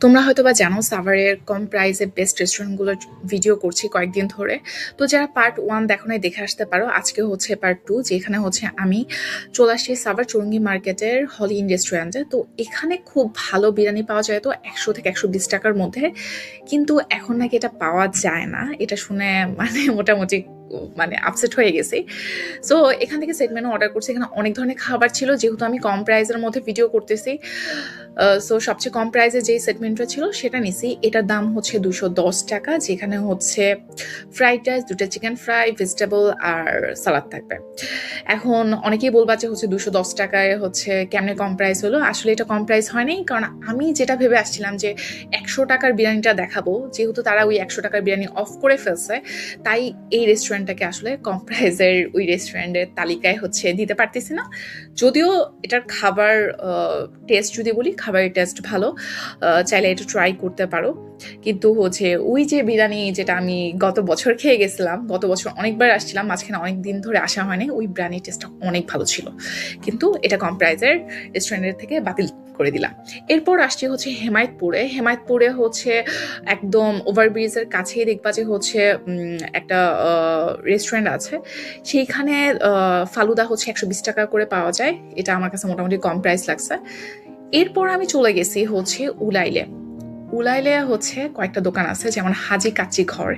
তোমরা হয়তো বা জানো সাভারের কম প্রাইসে বেস্ট রেস্টুরেন্টগুলোর ভিডিও করছি কয়েকদিন ধরে। তো যারা পার্ট ওয়ান দেখো নাই, দেখে আসতে পারো। আজকে হচ্ছে পার্ট টু যেখানে হচ্ছে আমি চলে আসছি সাভার চুরঙ্গি মার্কেটের হলি ইন রেস্টুরেন্টে। তো এখানে খুব ভালো বিরিয়ানি পাওয়া যায় তো একশো থেকে একশো বিশ টাকার মধ্যে। কিন্তু এখন নাকি এটা পাওয়া যায় না। এটা শুনে মানে মোটামুটি মানে আপসেট হয়ে গেছি। সো এখান থেকে সেগমেন্ট অর্ডার করছি। এখানে অনেক ধরনের খাবার ছিল, যেহেতু আমি কম প্রাইসের মধ্যে ভিডিও করতেছি। সো সবচেয়ে কম প্রাইসে যেই সেগমেন্টটা ছিল, সেটা নিছি। এটার দাম হচ্ছে দুশো দশ টাকা, যেখানে হচ্ছে ফ্রাইড রাইস দুটো চিকেন ফ্রাই ভেজিটেবল আর সালাদ থাকবে। এখন অনেকেই বলবা যে হচ্ছে দুশো দশ টাকায় হচ্ছে কেমনে কম প্রাইস হলো? আসলে এটা কম প্রাইস হয়নি, কারণ আমি যেটা ভেবে আসছিলাম যে একশো টাকার বিরিয়ানিটা দেখাবো, যেহেতু তারা ওই একশো টাকার বিরিয়ানি অফ করে ফেলছে, তাই এই রেস্টুরেন্টটাকে আসলে কম প্রাইসের ওই রেস্টুরেন্টের তালিকায় হচ্ছে দিতে পারতেছি না। যদিও এটার খাবার টেস্ট যদি বলি, খাবারের টেস্ট ভালো চাইলে এটা ট্রাই করতে পারো। কিন্তু হচ্ছে ওই যে বিরিয়ানি যেটা আমি গত বছর খেয়ে গেছিলাম, গত বছর অনেকবার আসছিলাম, মাঝখানে অনেক দিন ধরে আসা হয়নি, ওই বিরিয়ানির টেস্টটা অনেক ভালো ছিল। কিন্তু এটা কম্প্রাইজের রেস্টুরেন্টের থেকে বাতিল। করে দিলাম। এরপর আসছি হচ্ছে হেমায়তপুরে। হেমায়তপুরে হচ্ছে একদম ওভারব্রিজের কাছেই দেখবা যে হচ্ছে একটা রেস্টুরেন্ট আছে। সেইখানে ফালুদা হচ্ছে একশো বিশ টাকা করে পাওয়া যায়। এটা আমার কাছে মোটামুটি কম প্রাইস লাগছে। এরপর আমি চলে গেছি হচ্ছে উলাইলে। উলাইলে হচ্ছে কয়েকটা দোকান আছে, যেমন হাজি কাচ্চি ঘর।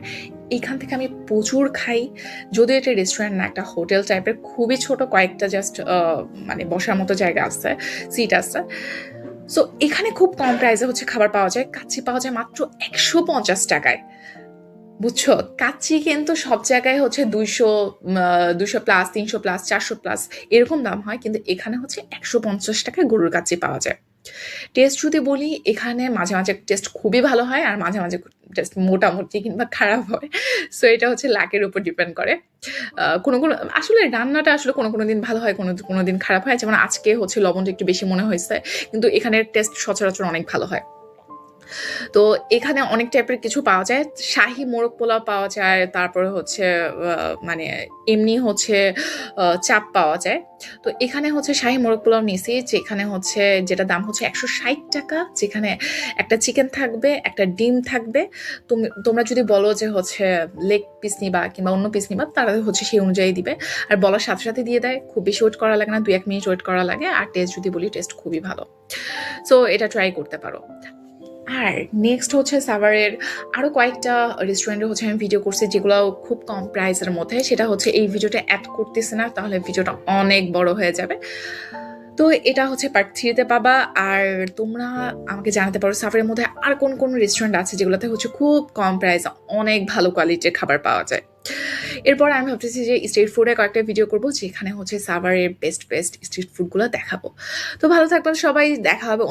এখান থেকে আমি প্রচুর খাই। যদিও এটা রেস্টুরেন্ট না, একটা হোটেল টাইপের খুবই ছোট, কয়েকটা জাস্ট মানে বসার মতো জায়গা আছে সিট আছে। সো এখানে খুব কম প্রাইসে হচ্ছে খাবার পাওয়া যায়। কাচ্চি পাওয়া যায় মাত্র একশো পঞ্চাশ টাকায়। বুঝছ? কাচ্চি কিন্তু সব জায়গায় হচ্ছে দুইশো দুইশো প্লাস তিনশো প্লাস চারশো প্লাস এরকম দাম হয়। কিন্তু এখানে হচ্ছে একশো পঞ্চাশ টাকায় গরুর কাচ্চি পাওয়া যায়। টেস্ট যদি বলি, এখানে মাঝে মাঝে টেস্ট খুবই ভালো হয় আর মাঝে মাঝে টেস্ট মোটামুটি কিংবা খারাপ হয়। সো এটা হচ্ছে লাকের উপর ডিপেন্ড করে। কোনো কোনো, আসলে রান্নাটা আসলে কোনো কোনো দিন ভালো হয়, কোনো কোনো দিন খারাপ হয়। যেমন আজকে হচ্ছে লবণটা একটু বেশি মনে হয়েছে, কিন্তু এখানের টেস্ট সচরাচর অনেক ভালো হয়। তো এখানে অনেক টাইপের কিছু পাওয়া যায়। শাহি মোরগ পোলাও পাওয়া যায়, তারপরে হচ্ছে মানে এমনি হচ্ছে চাপ পাওয়া যায়। তো এখানে হচ্ছে শাহি মোরগ পোলাও নিয়েছি যেখানে হচ্ছে যেটা দাম হচ্ছে একশো ষাট টাকা, যেখানে একটা চিকেন থাকবে, একটা ডিম থাকবে। তুমি, তোমরা যদি বলো যে হচ্ছে লেগ পিস নিবা কিংবা অন্য পিস নিবা, তারা হচ্ছে সেই অনুযায়ী দিবে। আর বলার সাথে সাথে দিয়ে দেয়, খুব বেশি ওয়েট করা লাগে না, দুই এক মিনিট ওয়েট করা লাগে, আর টেস্ট যদি বলি টেস্ট খুবই ভালো। সো এটা ট্রাই করতে পারো। আর নেক্সট হচ্ছে সাভারের আরও কয়েকটা রেস্টুরেন্টে হচ্ছে আমি ভিডিও করছি যেগুলো খুব কম প্রাইসের মধ্যে। সেটা হচ্ছে এই ভিডিওটা অ্যাড করতেছে না, তাহলে ভিডিওটা অনেক বড় হয়ে যাবে। তো এটা হচ্ছে পার্ট থ্রিতে পাবা। আর তোমরা আমাকে জানাতে পারো, সাভারের মধ্যে আর কোন কোন রেস্টুরেন্ট আছে যেগুলোতে হচ্ছে খুব কম প্রাইস অনেক ভালো কোয়ালিটির খাবার পাওয়া যায়। এরপর আমি ভাবতেছি যে স্ট্রিট ফুডে কয়েকটা ভিডিও করব, যেখানে হচ্ছে সাভারের বেস্ট বেস্ট স্ট্রিট ফুডগুলো দেখাবো। তো ভালো থাকবেন সবাই, দেখা হবে